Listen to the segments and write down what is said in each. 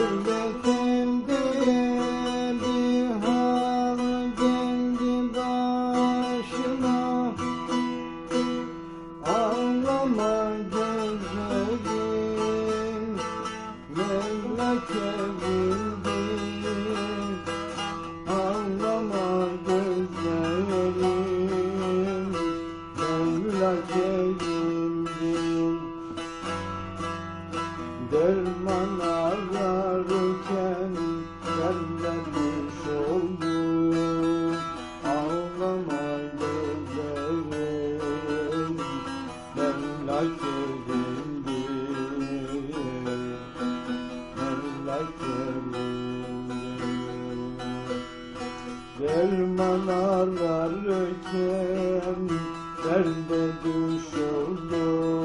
Gurbetimden bir hal kendi başıma gözlerim Memleke bildiğim Ağlama gözlerim Memleke bildiğim Gel Derman ararken Derde düşürdüm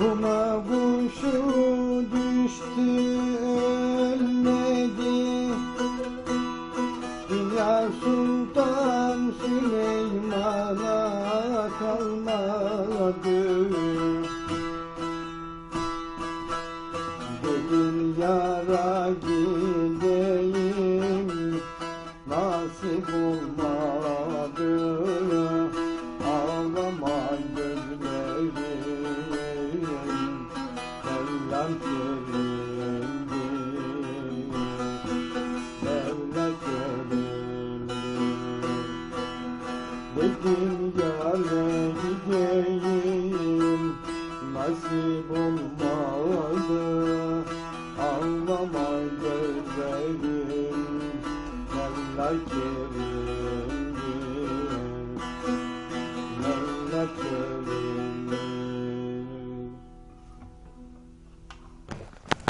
Kuma kuşu düştü ölmedi. Dünya Sultan Süleyman'a kalmadı. Dedim yara gideyim nasip olmadı Mevla çevirdi